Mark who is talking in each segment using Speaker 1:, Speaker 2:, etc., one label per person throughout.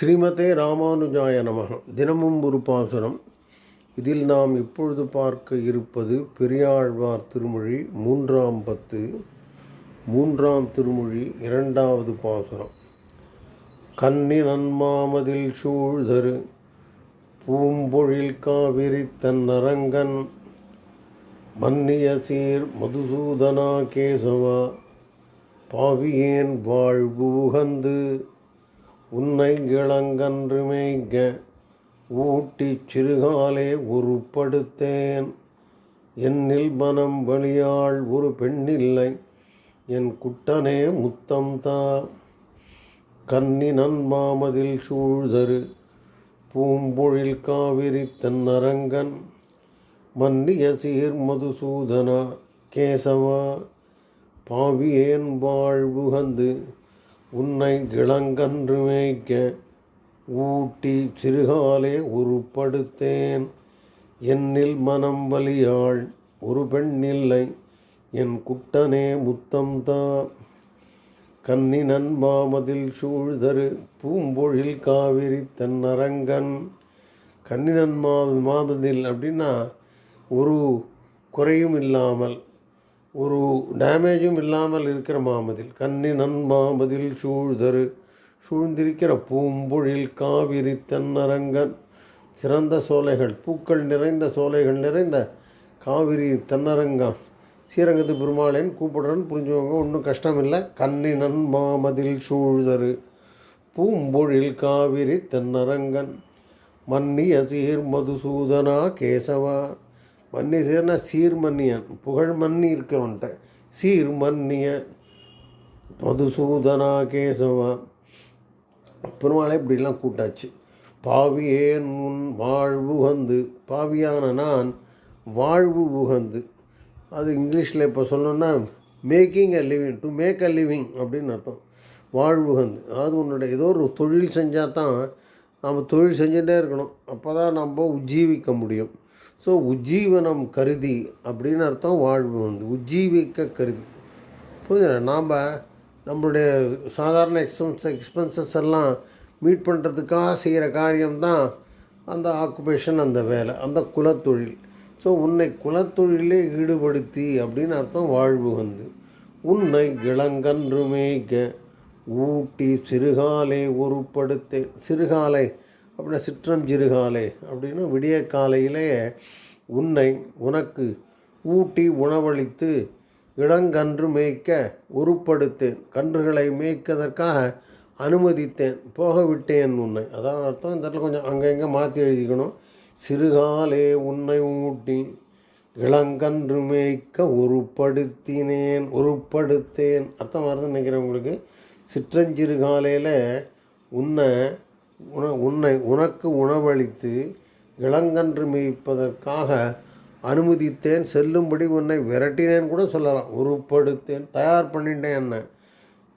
Speaker 1: ஸ்ரீமதே ராமானுஜாய நமக. தினமும் ஒரு பாசுரம். இதில் நாம் இப்பொழுது பார்க்க இருப்பது பெரியாழ்வார் திருமொழி மூன்றாம் பத்து மூன்றாம் திருமொழி இரண்டாவது பாசுரம். கன்னி நன்மாமதில் சூழ்தரு பூம்பொழில் காவிரி தன்னரங்கன் மன்னிய சீர் மதுசூதனா கேசவா பாவியேன் வாழ்வு உகந்து உன்னை இளங்கன்று மேய்க ஊட்டி சிறுகாலே உருப்படுத்தேன். என்னில் மனம் வழியாள் ஒரு பெண்ணில்லை என் குட்டனே முத்தம் தா கன்னி நன்மாமதில் சூழ்தரு பூம்பொழில் காவிரி தன்னரங்கன். மன்னிய சீர் மதுசூதனா கேசவா. பாவியேன் வாழ்வுகந்து உன்னை இளங்கன்று மேய்க்க ஊட்டி சிறுகாலே உருப்படுத்தேன். என்னில் மனம் வலியாள் ஒரு பெண்ணில்லை என் குட்டனே முத்தம்தா. கன்னி நண்பாமதில் சூழ்தரு பூம்பொழில் காவிரி தன்னரங்கன். கன்னி நன்மா மாமதில் அப்படின்னா ஒரு குறையும் இல்லாமல் ஒரு டேமேஜும் இல்லாமல் இருக்கிற மாமதில் கன்னி நன்மாமதில் சூழ்தரு சூழ்ந்திருக்கிற பூம்பொழில் காவிரி தென்னரங்கன் சிறந்த சோலைகள் பூக்கள் நிறைந்த சோலைகள் நிறைந்த காவிரி தென்னரங்கம். ஸ்ரீரங்கத்து பெருமாளையன் கூப்பிடுறேன்னு புரிஞ்சுக்கோங்க ஒன்றும் கஷ்டம் இல்லை கன்னி நன்மாமதில் சூழ்தரு பூம்பொழில் காவிரி தென்னரங்கன் மன்னிய சீர் மதுசூதனா கேசவா. மன்னி சேர்னா சீர்மன்னியன் புகழ் மன்னி இருக்கவன்ட்ட. சீர்மன்னிய மதுசூதனா கேசவா. பெருமாளை இப்படிலாம் கூட்டாச்சு. பாவியேன் உன் வாழ்வு உகந்து பாவியான நான் வாழ்வு உகந்து. அது இங்கிலீஷில் இப்போ சொல்லணுன்னா making a living to make a living அப்படின்னு அர்த்தம். வாழ்வு உகந்து. அதாவது உன்னுடைய ஏதோ ஒரு தொழில் செஞ்சால் தான் நம்ம தொழில் செஞ்சுட்டே இருக்கணும். அப்போ தான் நம்ம உஜ்ஜீவிக்க முடியும். ஸோ உஜ்ஜீவனம் கருதி அப்படின்னு அர்த்தம் வாழ்வு வந்து உஜ்ஜீவிக்க கருதி. புரியுது நாம் நம்மளுடைய சாதாரண எக்ஸ்பென்ஸ் எக்ஸ்பென்சஸ் எல்லாம் மீட் பண்ணுறதுக்காக செய்கிற காரியம்தான் அந்த ஆக்குபேஷன் அந்த வேலை அந்த குலத்தொழில். ஸோ உன்னை குலத்தொழிலே ஈடுபடுத்தி அப்படின்னு அர்த்தம் வாழ்வு வந்து உன்னை இளங்கன்று மேய்க்க ஊட்டி சிறுகாலை உருப்படுத்த சிறுகாலை அப்படின்னா சிற்றஞ்சிறுகாலை அப்படின்னு விடிய காலையிலே உன்னை உனக்கு ஊட்டி உணவளித்து இளங்கன்று மேய்க்க உருப்படுத்தேன். கன்றுகளை மேய்க்கதற்காக அனுமதித்தேன். போக விட்டேன் உன்னை. அதான் அர்த்தம். இந்த இடத்துல கொஞ்சம் அங்கே இங்கே மாற்றி எழுதிக்கணும். சிறுகாலே உன்னை ஊட்டி இளங்கன்று மேய்க்க உருப்படுத்தினேன். உருப்படுத்தேன். அர்த்தம் வருதுன்னு நினைக்கிறேன் உங்களுக்கு. சிற்றஞ்சிறு காலையில் உன்னை உன உன்னை உனக்கு உணவளித்து இளங்கன்று மேய்ப்பதற்காக அனுமதித்தேன் செல்லும்படி உன்னை விரட்டினேன் கூட சொல்லலாம். உருப்படுத்தேன் தயார் பண்ணிட்டேன் என்ன?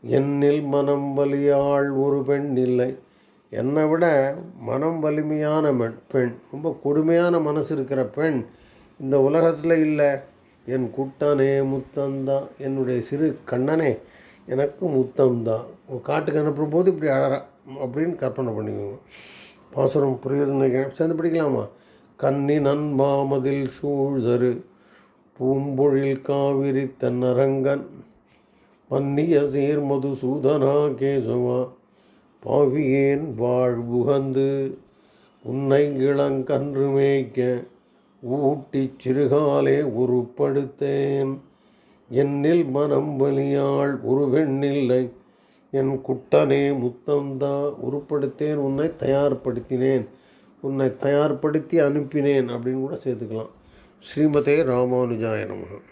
Speaker 1: என்னில் மனம் வலியாள் ஒரு பெண் இல்லை. என்னை விட மனம் வலிமையான பெண் பெண் ரொம்ப கொடுமையான மனசு இருக்கிற பெண் இந்த உலகத்தில் இல்லை. என் குட்டனே முத்தந்தான் என்னுடைய சிறு கண்ணனே எனக்கு முத்தம்தான் காட்டுக்கு அனுப்பும் போது இப்படி அழறா. அப்படின்னு கற்பனை பண்ணிக்கோங்க. பாசுரம் புரியுதுன்னு நினைக்கிறேன். சேர்ந்து படிக்கலாமா? கன்னி நன்மாமதில் சூழ்தரு பூம்பொழில் காவிரி தன்னரங்கன் மன்னிய சீர் மதுசூதனா கேசவா பாவியேன் வாழ்வுகந்து உன்னை இளங்கன்று மேய்க்க ஊட்டி சிறுகாலே உருப்படுத்தேன். என்னில் மனம் வலியாள் உருவெண்ணில்லை. என் குட்டனே முத்தந்தா உருப்படுத்தேன் உன்னை தயார்படுத்தினேன் உன்னை தயார்படுத்தி அனுப்பினேன் அப்படின்னு கூட சேர்த்துக்கலாம். ஸ்ரீமதே ராமானுஜாய நமகன்